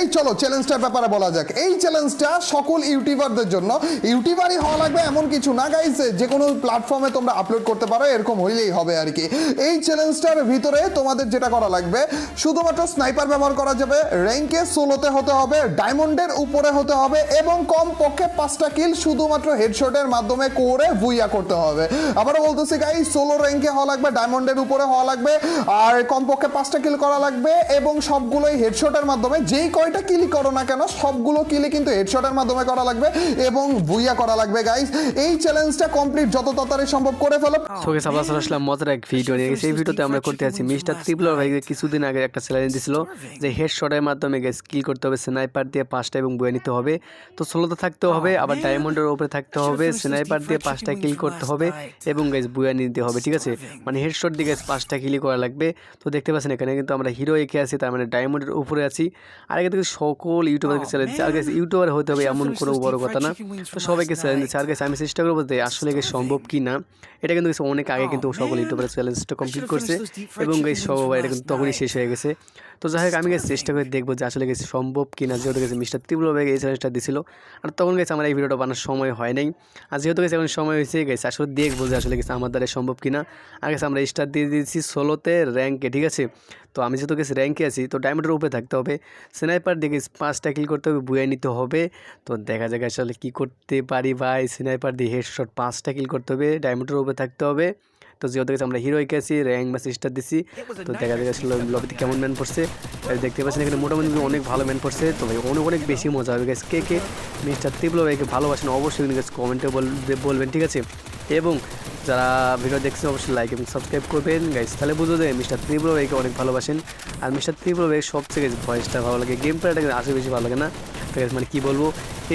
গাই চলো চ্যালেঞ্জটার ব্যাপারে বলা যাক। এই চ্যালেঞ্জটা সকল ইউটিউবারদের জন্য। ইউটিউবারই হওয়া লাগবে এমন কিছু না গাইস যে কোনো প্ল্যাটফর্মে তোমরা আপলোড করতে পারো, এরকম হইলেই হবে আর কি। এই চ্যালেঞ্জটার ভিতরে তোমাদের যেটা করা লাগবে, শুধুমাত্র স্নাইপার ব্যবহার করা যাবে র্যাঙ্কে সোলোতে হতে হবে ডায়মন্ডের উপরে হতে হবে, এবং কম পক্ষে পাঁচটা কিল শুধুমাত্র হেডশটের মাধ্যমে করে বুইয়া করতে হবে। আবারও বলতেছি গাই সোলো র্যাঙ্কে হওয়া লাগবে ডায়মন্ডের উপরে হওয়া লাগবে, আর কমপক্ষে পাঁচটা কিল করা লাগবে, এবং সবগুলোই হেডশটের মাধ্যমে, যেই কয়টা কিলি করো না কেন? সবগুলো কিলি কিন্তু হেডশটের মাধ্যমে করা লাগবে এবং বুইয়া করা লাগবে গাইস এই চ্যালেঞ্জটা কমপ্লিট যত তাড়াতাড়ি সম্ভব করে ফেলো। সোকে সাবাস আসলাম, মজার এক ভিডিও নিয়ে এই ভিডিওতে আমরা করতে আছি মিস্টার ত্রিপুলার ভাই কিছুদিন আগে একটা চ্যালেঞ্জ দিছিল যে হেড শটের মাধ্যমে স্কিল করতে হবে স্নাইপার দিয়ে পাঁচটা এবং বয়ে নিতে হবে। তো ষোলোতে থাকতে হবে, আবার ডায়মন্ডের উপরে থাকতে হবে স্নাইপার দিয়ে পাঁচটা কিল করতে হবে এবং গাইজ বুয়া নিতে হবে, ঠিক আছে? মানে হেডশট দিয়ে গাইজ পাঁচটা কিলি করা লাগবে। তো দেখতে পাচ্ছেন, এখানে কিন্তু আমরা হিরো এঁকে আছি, তার মানে ডায়মন্ডের উপরে আছি। আর আগে থেকে সকল ইউটিউবারকে চ্যালেঞ্জ দিচ্ছে আর গাইজ ইউটিউবার হতে হবে এমন কোনো বড় কথা না। তো সবাইকে চ্যালেঞ্জ দিচ্ছে আর গাইজ আমি চেষ্টা করব যে আসলে গাইজ সম্ভব কি না এটা কিন্তু guys অনেক আগে কিন্তু সকল ইউটিউবার চ্যালেঞ্জটা কমপ্লিট করছে। এবং গাইজ সবাই এটা কিন্তু তখনই শেষ হয়ে গেছে। তো যাই হোক আমি গাইজ চেষ্টা করে দেখব যে আসলে গেছে সম্ভব কি না যেহেতু গেছে মিস্টার তীব্র ভাই এই চ্যালেঞ্জটা দিছিল। আর তখন গেছে আমার এই ভিডিওটা বানানোর সময় হয় নাই। আর যেহেতু গেছে এখন সময় হয়েছে গেছে আসলে দেখব যে আসলে গেছে আমার দ্বারা সম্ভব কি না আর গেছে আমরা স্টার দিয়ে দিয়েছি ষোলোতে র্যাঙ্কে ঠিক আছে? তো আমি যেহেতু গেছি র্যাঙ্কে আছি তো ডায়মন্ডের উপরে থাকতে হবে। স্নাইপার দিকে পাঁচটা কিল করতে হবে বুয়ে নিতে হবে। তো দেখা যাক আসলে কী করতে পারি ভাই। স্নাইপার দিয়ে হেডশট পাঁচটা কিল করতে হবে ডায়মন্ডের উপরে থাকতে হবে। তো যেহেতু গেছে আমরা হিরো আছি র্যাঙ্ক বা সিস্টার দিছি তো দেখা যাক আসলে লবিতে কেমন ম্যান পড়ছে। দেখতে পাচ্ছেন এখানে মোটামুটি অনেক ভালো ম্যান পড়ছে। তো ভাই অনেক অনেক বেশি মজা হবে গেছে কে কে? মিস্টার তীব্র ভাইকে ভালোবাসেন অবশ্যই কিন্তু কমেন্টে বলবেন ঠিক আছে? এবং যারা ভিডিও দেখছেন, অবশ্যই লাইক এবং সাবস্ক্রাইব করবেন। গাইস তাহলে বুঝো যে মিস্টার ত্রিপুর ভাইকে অনেক ভালোবাসেন। আর মিস্টার ত্রিপুর ভাই সবথেকে ভয়েসটা ভালো লাগে গেম প্লেটা আসে বেশি ভালো লাগে না। মানে কী বলব?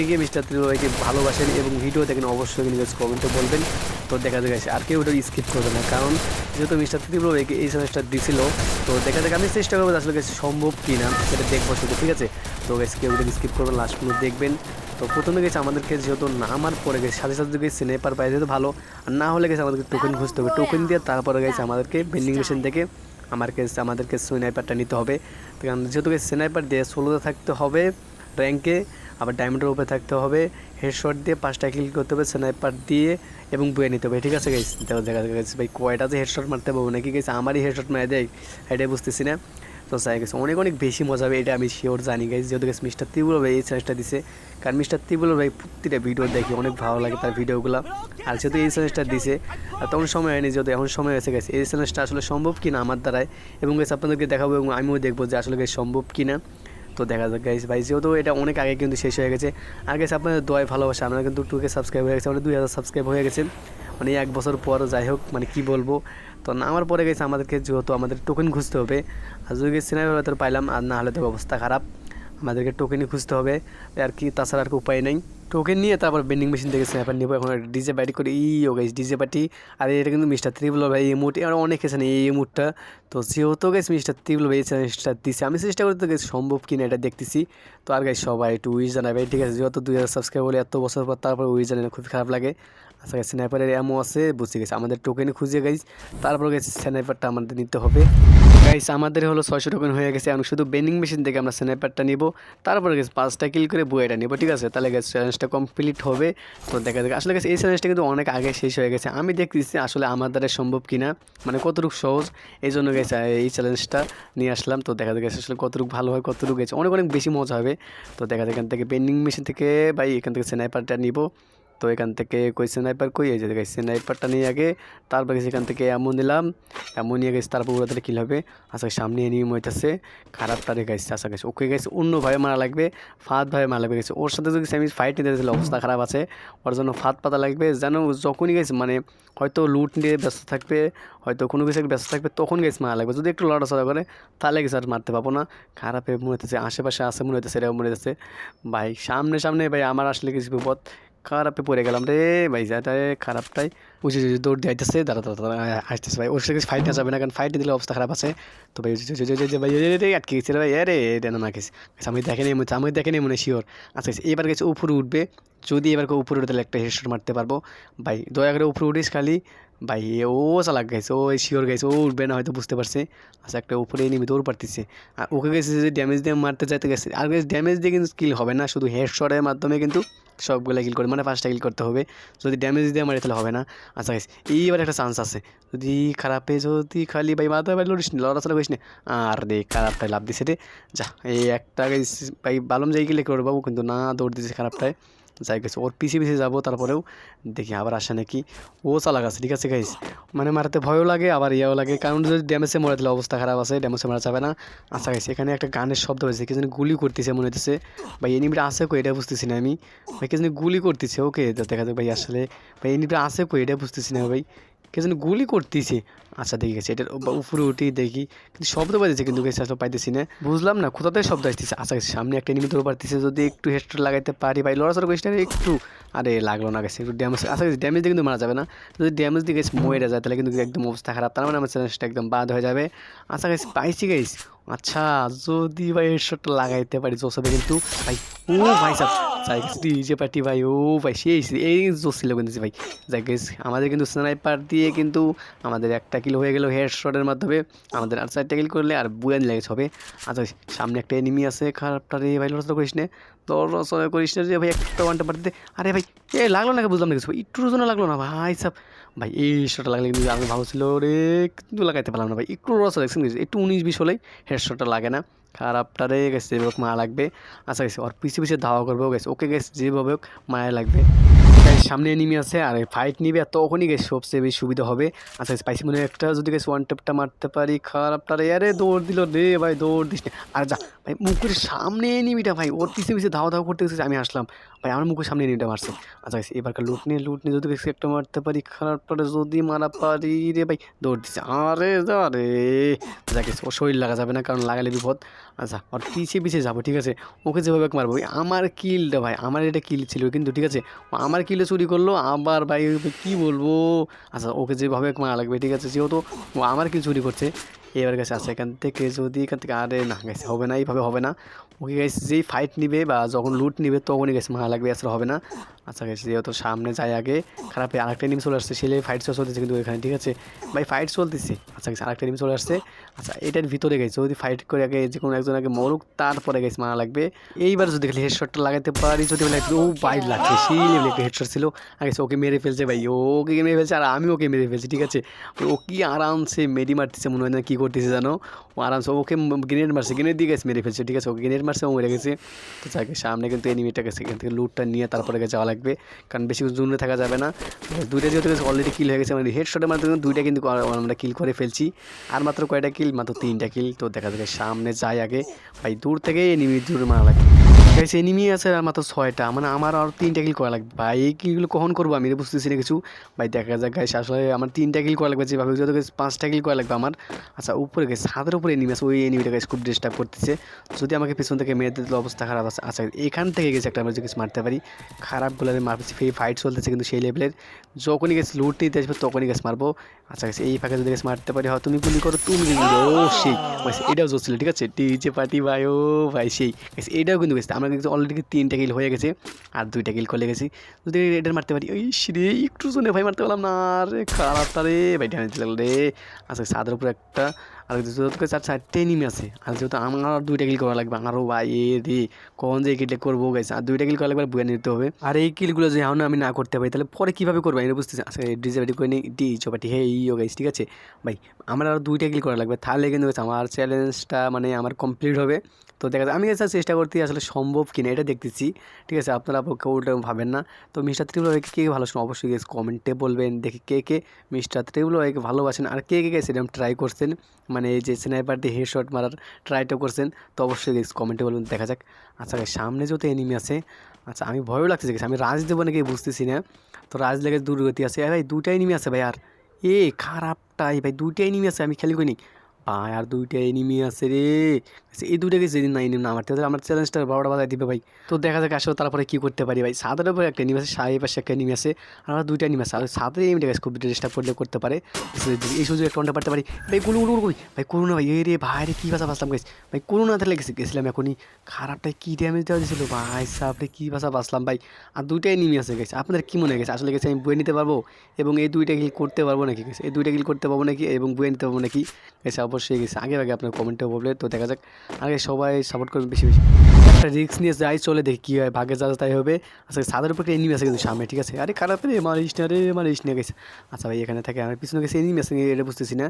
এই গেম মিস্টার ত্রিপুর ভাইকে ভালোবাসেন এবং ভিডিও দেখেন, অবশ্যই কিন্তু কমেন্টে বলবেন। তো দেখা guys, আর কেউ ওটা স্কিপ করবে না। কারণ যেহেতু মিস্টার ভাইকে এই চ্যালেঞ্জটা দিছিল তো দেখা যাক আমি চেষ্টা করব আসলে guys সম্ভব কি না সেটা দেখব শুধু ঠিক আছে? তো গাইস কেউ ওটা স্কিপ করবেন লাস্ট পর্যন্ত দেখবেন। তো প্রথমে গেছে আমাদেরকে যেহেতু নামার পরে গেছে সাথে সাথে গেছে স্নেপার পাই যেহেতু ভালো। আর না হলে গেছে আমাদেরকে টোকেন খুঁজতে হবে। টোকেন দিয়ে তারপরে গেছে আমাদেরকে বেন্ডিং মেশিন থেকে আমার কাছে আমাদেরকে স্নাইপারটা নিতে হবে। কারণ যেহেতু গেছে স্নাইপার দিয়ে ষোলোতে থাকতে হবে র্যাঙ্কে আবার ডায়মন্ডের উপরে থাকতে হবে। হেডশট দিয়ে পাঁচটা কিল করতে হবে স্নাইপার দিয়ে এবং বয়ে নিতে হবে। ঠিক আছে গাইস দেখা গেছে ভাই, কয়টা যে হেডশট মারতে পারব নাকি গেছে আমারই হেডশট মারে দেয় এটাই বুঝতেছি না। তো চাই গেছে অনেক অনেক বেশি মজা হবে, এটা আমি শিওর জানি গাইজ যেহেতু গেছে মিস্টার ত্রিপুর ভাই এই চ্যালেঞ্জটা দিছে। কারণ মিস্টার ত্রিপুর ভাই প্রতিটা ভিডিও দেখি অনেক ভালো লাগে তার ভিডিওগুলো আর যেহেতু এই চ্যালেঞ্জটা দিছে, আর তখন সময় হয়নি, যেহেতু এখন সময় এসে গেছে এই চ্যালেঞ্জটা আসলে সম্ভব কি না আমার দ্বারায়? এবং গেছে আপনাদেরকে দেখাবো এবং আমিও দেখব যে আসলে সম্ভব কি না তো দেখা যাক গাইজ ভাই, যেহেতু এটা অনেক আগে কিন্তু শেষ হয়ে গেছে আগে আপনাদের দোয়াই ভালোবাসা আমরা কিন্তু টুকে সাবস্ক্রাইব হয়ে গেছে আমাদের দুই হাজার সাবস্ক্রাইব হয়ে গেছে। মানে এক বছর পর, যাই হোক মানে কি বলব। তো নামার পরে গেছে আমাদেরকে যেহেতু আমাদের টোকেন খুঁজতে হবে, আর যদি সিনেমা পাইলাম, আর না হলে তো অবস্থা খারাপ। আমাদেরকে টোকেনই খুঁজতে হবে। আর কি, তাছাড়া আর উপায় নেই। টোকেন নিয়ে তারপর বেন্ডিং মেশিন থেকে স্ন্যাপার নিবো। এখন ডিজে পার্টি করে। ই ও গাইস ডিজে পার্টি আর এটা কিন্তু মিস্টার ত্রিবল ভাই, এই মুট আর অনেক এসে এই মুটটা তো যেহেতু গেছে মিস্টার ত্রিবল ভাই চ্যালেঞ্জটা দিছে, আমি চেষ্টা করতে গেছি সম্ভব কিনা এটা দেখতেছি। তো আর গাইস সবাই একটু উইস জানাবে ঠিক আছে? যেহেতু দুই হাজার সাবস্ক্রাইব বলে এত বছর পর তারপর উইস জানে খুব খারাপ লাগে। আচ্ছা স্ন্যাপারের এমও আছে, বুঝতে গেছে। আমাদের টোকেন খুঁজে গাইস তারপর গেছে স্নাইপারটা আমাদের নিতে হবে। গাইস আমাদের হলো ছয়শো টোকেন হয়ে গেছে। এখন শুধু বেনিং মেশিন থেকে আমরা স্নাইপারটা নিব। তারপরে গেছে পাঁচটা কিল করে বইটা নিব, ঠিক আছে? তাহলে গেছে চ্যালেঞ্জটা কমপ্লিট হবে। তো দেখা যাক। আসলে গেছে এই চ্যালেঞ্জটা কিন্তু অনেক আগে শেষ হয়ে গেছে। আমি দেখতেছি আসলে আমার দ্বারা সম্ভব কিনা। মানে কতটুকু সহজ। এই জন্য গেছে এই চ্যালেঞ্জটা নিয়ে আসলাম। তো দেখা যাক আসলে কতটুকু ভালো হয়, কতটুকু গেছে অনেক অনেক বেশি মজা হবে। তো দেখা যাক এখান থেকে বেন্ডিং মেশিন থেকে, ভাই, এখান থেকে স্নাইপারটা নিব। তো এখান থেকে কই স্নাইপার? কই এই যে গাইস স্নাইপারটা নিয়ে আগে তারপর গেছে এখান থেকে এমন নিলাম। এমন নিয়ে গেছে, তারপর ওরা কিল হবে। আচ্ছা সামনে এনিম হইতেছে খারাপটা রে গাইছে আশা গেছে। ওকে গেছে, অন্য ভাবে মারা লাগবে, ফাঁদ ভাবে মারা লাগবে, গেছে। ওর সাথে যদি আমি ফাইট নিতে দিলে অবস্থা খারাপ আছে। ওর জন্য ফাঁদ পাতা লাগবে। যেন যখনই গেছে মানে হয়তো লুট নিয়ে ব্যস্ত থাকবে, হয়তো কোনো কিছু ব্যস্ত থাকবে, তখন গেছে মারা লাগবে। যদি একটু লড়াচড়া করে, তাহলে গেছে আর মারতে পাবো না। খারাপে মনে হইতেছে, আশেপাশে আসে মনে হইতেছে এরকম মনে হইতেছে। ভাই, সামনে সামনে ভাই, আমার আসলে কিছু বিপদ। খারাপে পড়ে গেলাম রে ভাই যাটা খারাপটাই। উচিত উচিত দৌড় দিয়ে আইতেছে, দাঁড়া দাঁড়া আসতেছে ভাই। ওর সাথে ফাইট না যাবে না, কারণ ফাইট দিলে অবস্থা খারাপ আছে। তো ভাই যে ভাই আটকে গেছে ভাই। রে এটা না গেছে আমি দেখেনি মনে, আমি দেখে নেই মনে শিওর আচ্ছা এবার গেছে উপরে উঠবে। যদি এবার উপরে উঠে তাহলে একটা হেডশট মারতে পারব। ভাই, দয়া করে উপরে উঠিস খালি। ভাই ও চালাক গাইছে, ও শিওর গাইছে, ও উঠবে না হয়তো, বুঝতে পারছে। আচ্ছা একটা উপরে নেমে দৌড় পারতেছে। আর ওকে গেছে যে ড্যামেজ দিয়ে মারতে চাইতে গেছে। আর গেছে ড্যামেজ দিয়ে কিন্তু স্কিল হবে না, শুধু হেড শটের মাধ্যমে কিন্তু সবগুলো কিল করে মানে পাঁচটা কিল করতে হবে। যদি ড্যামেজ দিয়ে মারি, তাহলে হবে না। আচ্ছা গাইস এইবার একটা চান্স আছে। যদি খারাপে, যদি খালি, ভাই, মাথা ভাই, লড়িস না, লড়াচড়া করিস না। আর রে খারাপটায় লাভ দিছে রে। যা, এই একটা গাইস ভাই বালম যাই গেলে করে বাবু কিন্তু না দৌড় দিছে খারাপটায়। যাই গেছে। ওর পিছিয়ে পিছিয়ে যাব, তারপরেও দেখি আবার আসে নাকি। ও চালাক আছে, ঠিক আছে গাইস মানে মারতে ভয়ও লাগে, আবার ইয়েও লাগে। কারণ যদি ড্যামেজে মরে দিলে অবস্থা খারাপ আছে ড্যামেজে মারা যাবে না। আচ্ছা গাইছে এখানে একটা গানের শব্দ হয়েছে, কি যেন গুলি করতেছে মনে হচ্ছে ভাই এনিমিটা আছে কই? এটা বুঝতেছি না আমি। ভাই, কে যেন গুলি করতেছে ওকে দেখা যাক ভাই আসলে। ভাই এনিমিটা আছে কই? এটা বুঝতেছি না ভাই। কে যেন গুলি করতেছে। আচ্ছা দেখি গেছে। এটার উপরে উঠি দেখি, কিন্তু শব্দ পাইতেছে কিন্তু গেছে আসলে পাইতেছি না। বুঝলাম না কোথাতে শব্দ আসতেছে? আচ্ছা গেছে সামনে একটা ধরে পারতেছে, যদি একটু হেডশট লাগাইতে পারি, ভাই, লড়াচড়া করিস না একটু। আরে, লাগল না গেছে একটু ড্যামেজ আচ্ছা গেছে ড্যামেজ দিয়ে কিন্তু মারা যাবে না। যদি ড্যামেজ দিয়ে গেছে মরে যায়, তাহলে কিন্তু একদম অবস্থা খারাপ। তার মানে আমার চ্যালেঞ্জটা একদম বাদ হয়ে যাবে। আচ্ছা গেছে পাইছি গাইস আচ্ছা যদি ভাই হেডশটটা লাগাইতে পারি জোস হবে কিন্তু, ভাই, ও ভাই সাহ যাই গেছে ডিজে পার্টি, ভাই, ও ভাই, সেই এই জোস ছিল কিন্তু, ভাই। যাই গেছে আমাদের কিন্তু স্নাইপার দিয়ে কিন্তু আমাদের একটা কিল হয়ে গেল হেডশটের মাধ্যমে আমাদের আর চারটা কিল করলে আর বুয়ান লেগেছে হবে আচ্ছা সামনে একটা এনিমি আছে, খারাপটা রে ভাই, লড়াচড়া করিস না। লড়াচড়া করিস না রে ভাই, একটা ওয়ানটা পাঠিয়ে আরে ভাই, এ লাগল না বুঝলাম না কিছু একটু জন্য লাগল না ভাই সাহ ভাই, এই শটটা লাগলে কিন্তু আমি ভাবছিল রে। কিন্তু লাগাইতে পারলাম না ভাই, একটু লড়াচড়া দেখছেন একটু উনিশ বিশ হলেই হেডশটটা লাগে না। খারাপটা রে গেছে যেভাবে মা লাগবে। আচ্ছা গেছে ওর পিছিয়ে পিছিয়ে ধাওয়া করবে গেছে ওকে গেছে যেভাবে হোক মায়া লাগবে। গাইস সামনে এনিমি আছে আর ফাইট নিবে আর তখনই গেছে সবচেয়ে বেশি সুবিধা হবে। আচ্ছা স্পাইসি মনে একটা যদি গেছে ওয়ান টেপটা মারতে পারি খারাপটা রে আরে দৌড় দিল রে ভাই দৌড় দিস আর যা ভাই মুখের সামনে এনিমিটা ভাই ওর পিছিয়ে পিছিয়ে ধাওয়া ধাওয়া করতে গেছে আমি আসলাম। ভাই আমার মুখের সামনে এনিমিটা মারছে। আচ্ছা guys, এবারকার লুট নিয়ে লুট নিয়ে যদি গেছে একটা মারতে পারি খারাপটা যদি মারা পারি রে ভাই দৌড় দিচ্ছে আরে যা রে। যা গেছে ওর শরীর লাগা যাবে না কারণ লাগালে বিপদ। আচ্ছা ওর পিছিয়ে পিছিয়ে যাব ঠিক আছে? ওকে যেভাবে মারবো। আমার কিলটা ভাই আমার এটা কিল ছিল কিন্তু ঠিক আছে? আমার কিলে চুরি করল, আবার ভাই কি বলব? আচ্ছা ওকে যেভাবে মারা লাগবে, ঠিক আছে? যেহেতু আমার কি চুরি করছে? এবার গেছে আচ্ছা এখান থেকে যদি এখান থেকে আরে না, গেছে, হবে না, এইভাবে হবে না। ওকে গেছে যেই ফাইট নিবে বা যখন লুট নিবে তখনই গেছে মারা লাগবে আসলে হবে না। আচ্ছা গেছে যেহেতু সামনে যায় আগে, খারাপ আরেকটা নিম চলে আসছে ছেলে ফাইট চলতেছে কিন্তু এখানে ঠিক আছে? ভাই ফাইট চলতেছে। আচ্ছা গেছে আরেকটা নিম চলে আসছে। আচ্ছা এটার ভিতরে গেছে যদি ফাইট করে আগে যে কোনো একজন আগে মরুক, তারপরে গেছে মারা লাগবে। এইবার যদি খালি হেডশটটা লাগাতে পারি, যদি ও বাইর লাগছে সেই একটা হেডশট ছিল। আগে ওকে মেরে ফেলছে ভাই, ওকে মেরে ফেলছে, আর আমি ওকে মেরে ফেলছি, ঠিক আছে? ও কি আরামসে মেরি মারতেছে, মনে হয় না কী করতেছে জানো? ও আরামসে, ওকে গ্রেনেড মারছে গ্রেনেড দিয়ে গেছে মেরে ফেলছে, ঠিক আছে? ওকে গ্রেনেড মারছে, ও মেরে গেছে। তো যাকে সামনে কিন্তু এনিমিটা গেছে, এখান থেকে লুটটা নিয়ে তারপরে যাওয়া লাগবে। কারণ বেশি জুনে থাকা যাবে না। দুইটা যেহেতু অলরেডি কিল হয়ে গেছে মানে হেড শটের মাধ্যমে দুইটা কিন্তু আমরা কিল করে ফেলছি। আর মাত্র কয়টা কিল মাত্র তিনটা কিল তো দেখা যাবে সামনে যায় আগে। ভাই, দূর থেকে এনিমি দূরে মারা লাগবে। গাইস এনিমি আছে আর মাত্র ছয়টা। মানে আমার আর তিনটা কিল করা লাগবে। ভাই, এই কিলগুলো কখন করব আমি বুঝতেছি না কিছু। ভাই, দেখা যাক গাইস আসলে আমার তিনটা কিল করা লাগবে যেভাবে যত গেছে পাঁচটা কিল করা লাগবে আমার। আচ্ছা উপরে গেছে ছাদের উপরে এনিমি আছে, ওই এনিমিটা গাইস খুব ডিস্টার্ব করতেছে। যদি আমাকে পেছন থেকে মেরে দিতে অবস্থা খারাপ আছে। আচ্ছা এখান থেকে গেছে একটা আমরা যদি মারতে পারি। খারাপ বলে মারতেছি ফেই ফাইট চলতেছে কিন্তু সেই লেভেলের যখনই গেছে লুট নিতে আসবে তখনই গেছে মারবো। আচ্ছা গেছে এই ফাঁকে যদি গেছে মারতে পারি হয় তুমি গুলি করো, তুমি ও, সেই। এটাও জোর ছিল, ঠিক আছে? ডিজে পার্টি ভাই, ও, ভাই, সেই। এটাও কিন্তু গেছে আমরা কিন্তু অলরেডি তিনটা কিল হয়ে গেছে আর দুইটা কিল করে গেছি। যদি এটার মারতে পারি। ওই রে একটু শুনে ভাই মারতে পারলাম না। রে খারাপটা রে, ভাই ড্যামেজ লাগল রে। আচ্ছা ছাদের উপরে একটা। আর যেহেতু চার, চারটে নিমে আছে, আর যেহেতু আমার দুইটা কিল করা লাগবে, আমারও ভাই, এ রে কখন যে এই কিলটা করব গেছে আর দুইটা কিল করা লাগবে বুয়ে নিতে হবে। আর এই কিলগুলো যে এখন আমি না করতে পারি, তাহলে পরে কীভাবে করব? এটা বুঝতেছি আচ্ছা ডিজে পার্টি করে নিই ডি চপাটি। হে ইও গাইস ঠিক আছে? ভাই, আমার আর দুইটা কিল করা লাগবে। তাহলে কিন্তু আমার চ্যালেঞ্জটা মানে আমার কমপ্লিট হবে। তো দেখা যায় আমি এসে চেষ্টা করতে আসলে সম্ভব কিনা, এটা দেখতেছি। ঠিক আছে, আপনারা কেউ ওটা ভাবেন না। তো মিস্টার ত্রিপুল ভাইকে কে ভালো অবশ্যই গেছে কমেন্টে বলবেন, দেখি কে কে মিস্টার ত্রিপুল ভাইকে ভালোবাসেন আর কে কে গেছে এরকম ট্রাই করছেন। মানে এই যে স্নাইপার দিয়ে হেড মারার ট্রাইটা করছেন, তো অবশ্যই গেছে কমেন্টে বলবেন, দেখা যাক। আচ্ছা সামনে যত এনিমি আছে আচ্ছা আমি ভয়ও লাগতেছে গেছে আমি রাজ দেবো নাকি বুঝতেছি না। তো রাজ লেগে দূরগতি আছে। ভাই দুটাই এনিমি আছে ভাই, আর এ খারাপটাই, ভাই দুইটাই এনিমি আছে, আমি খেলি করিনি। ভাই আর দুইটা এনিমি আছে রে। আচ্ছা, এই দুইটাকে যেদিন না এনিমি না মারতে তাহলে আমার চ্যালেঞ্জটা বারোটা বাজায় দিবে ভাই। তো দেখা যাক আসলে তারপরে কি করতে পারি ভাই। সাদের উপরে একটা এনিমি আছে সাড়ে পাশে একটা এনিমি আছে আর আমার দুইটা এনিমি আছে। আর সাদের এনিমিটা খুব চেষ্টা করলে করতে পারে। এই সুযোগ একটা অনটা পারতে পারি। ভাই গুলো গুলো গুলো ভাই করুন ভাই এই রে ভাই রে কী ভাষা বাঁচলাম গেছি ভাই করুন না তাহলে গেছি গেছিলাম এখনই। খারাপটাই কী ড্যামেজ দেওয়া দিয়েছিল ভাই সাপরে কী ভাষা বাঁচলাম ভাই। আর দুইটাই এনিমি আছে গেছে আপনাদের কী মনে গেছে আসলে গেছে আমি বয়ে নিতে পারব? এবং এই দুইটা কিল করতে পারব নাকি গেছে এই দুইটা কিল করতে পারব নাকি? এবং বয়ে নিতে পারব নাকি? গেছে অবশ্যই গেছে। আগে আগে আপনার কমেন্টে বলবে তো দেখা যাক আগে সবাই সাপোর্ট করবে বেশি বেশি। একটা রিস্ক নিয়ে যাই, চলে দেখি কী হয় ভাগে যা তাই হবে। আচ্ছা সাদের উপর এনিমি আছে কিন্তু সামনে, ঠিক আছে? আরে খারাপ রে মারিস না রে মারিস নিয়ে গেছে। আচ্ছা ভাই, এখানে থাকে, আমার পিছনে গেছে এনিমি আছে, এটা বুঝতেছি না।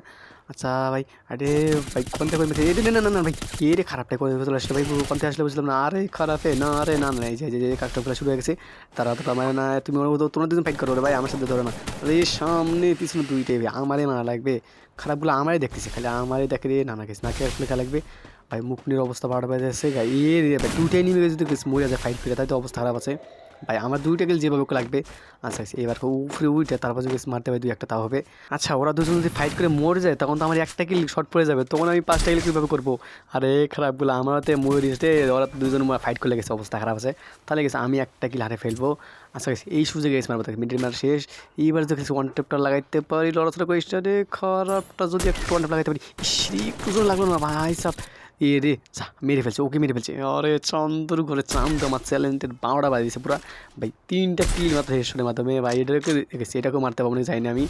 আচ্ছা ভাই। আরে, ভাই কোন থেকে না না না ভাই, কে রে খারাপটা করে চলে আসলে ভাই কোন থেকে আসলে বুঝলাম না। আরে, খারাপে, না, আরে, না না, এই যে যে খেলা শুরু হয়ে গেছে। তারা তো মানে না, তুমি তোমরা দুজন ফাইট করো ভাই, আমার সাথে ধরো না। আরে, সামনে, পিছনে দুইটাই ভাই, আমারে মারা লাগবে। খারাপগুলো আমারই দেখতেছে, খালি আমারই দেখে রে না না গেছে, না কে খেলা লাগবে। ভাই মুখনির অবস্থা বাড়া বেড়ে যাচ্ছে, গাই। এ রে, ভাই, দুইটাই নিমে যদি মরে যায় ফাইট করে, তাই তো অবস্থা খারাপ আছে। ভাই, আমার দুইটা গেল যেভাবে লাগবে। আচ্ছা আচ্ছা এবার উপরে উঠে তারপর যদি মারতে পারি দুই একটা তাও হবে। আচ্ছা ওরা দুজন যদি ফাইট করে মরে যায়, তখন তো আমার একটা কিল শর্ট পড়ে যাবে, তখন আমি পাঁচটা কিল কীভাবে করব? আরে খারাপগুলো আমার হাতে মরে রে ওরা তো দুজন ফাইট করে গেছে, অবস্থা খারাপ আছে। তাহলে গেছে, আমি একটা কিল হারে ফেলব। আচ্ছা গেছে, এই সুযোগে গেছে মারবো তাকে মিডিল মার শেষ। এইবার দেখেছি ওয়ান টেপটা লাগাইতে পারি, লড়াচড়া করে স্টারে খারাপটা যদি একটু ওয়ান টেপ লাগাইতে পারি। একটু লাগল না, ভাই সাহ এ রে মেরে ফেলছে, ওকে মেরে ফেলছে। আরে, চন্দর ঘরে চান্দ আমার চ্যালেঞ্জের বারোটা বাজে দিয়েছে পুরো। ভাই, তিনটা কিল মাত্র হেডশটের মাধ্যমে। ভাই, এটাকে গেছে এটাকেও মারতে পারব না যাইনি আমি।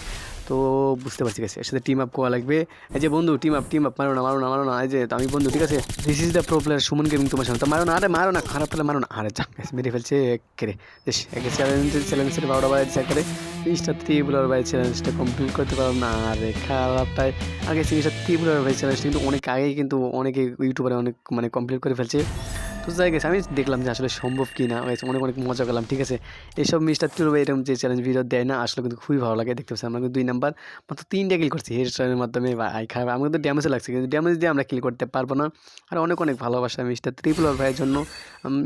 তো বুঝতে পারছি গেছে এর সাথে টিম আপ করা লাগবে। এই যে বন্ধু টিম আপ টিম আপ মারো না মারো না মারো না। এই যে আমি বন্ধু, ঠিক আছে this is the pro player Suman gaming তোমার সামনে। তো মারো না, আরে মারো না, খারাপ পেলে মারো না। আরে, যা মেরে ফেলছে কেরে বেশ, একে চ্যালেঞ্জের চ্যালেঞ্জের বারোটা বাজে দিচ্ছে একবারে। বিশটা ত্রিপুরার ভাই চ্যালেঞ্জটা কমপ্লিট করতে পারলাম না। আরে খারাপটাই আগে জিনিসটা ত্রিপুরার ভাই চ্যালেঞ্জটা কিন্তু অনেক আগেই, কিন্তু অনেকে ইউটিউবারে অনেক মানে কমপ্লিট করে ফেলছে। তো যাই গেছে আমি দেখলাম যে আসলে সম্ভব কি না অনেক অনেক মজা করলাম ঠিক আছে? এইসব মিস্টার ত্রিপুরা এরকম যে চ্যালেঞ্জ ভিডিও দেয় না আসলে কিন্তু খুবই ভালো লাগে দেখতে পাচ্ছি আমরা কিন্তু দুই নাম্বার মাত্র তিনটা কিল করছি হেড স্টারের মাধ্যমে। ভাই খারাপ আমার কিন্তু ড্যামেজও লাগছে কিন্তু ড্যামেজ দিয়ে আমরা কিল করতে পারব না। আর অনেক অনেক ভালোবাসা মিস্টার ত্রিপুলার ভাইয়ের জন্য।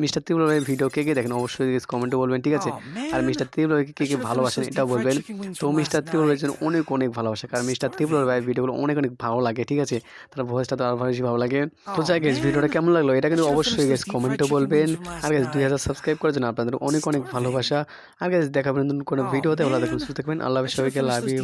মিস্টার ত্রিপুলার ভাইয়ের ভিডিও কে কে দেখেন অবশ্যই কমেন্টে বলবেন ঠিক আছে? আর মিস্টার ত্রিপুলার ভাইকে কে কে ভালোবাসেন এটাও বলবেন। তো মিস্টার ত্রিপুলার ভাইয়ের জন্য অনেক অনেক ভালোবাসা কারণ মিস্টার ত্রিপুলার ভাইয়ের ভিডিওগুলো অনেক অনেক ভালো লাগে ঠিক আছে? তার ভয়েসটা তো আরও বেশি ভালো লাগে। তো যাই গেছে ভিডিওটা কেমন লাগল? এটা কিন্তু অবশ্যই গেছে কমেন্টে বলবেন। আর গাছ দুই হাজার সাবস্ক্রাইব করার জন্য আপনাদের অনেক অনেক ভালোবাসা। আর গাছ দেখাবেন কোনো ভিডিওতে। ভালো দেখুন সুস্থ থাকবেন। আল্লাহ সবাইকে লাভ ইউ.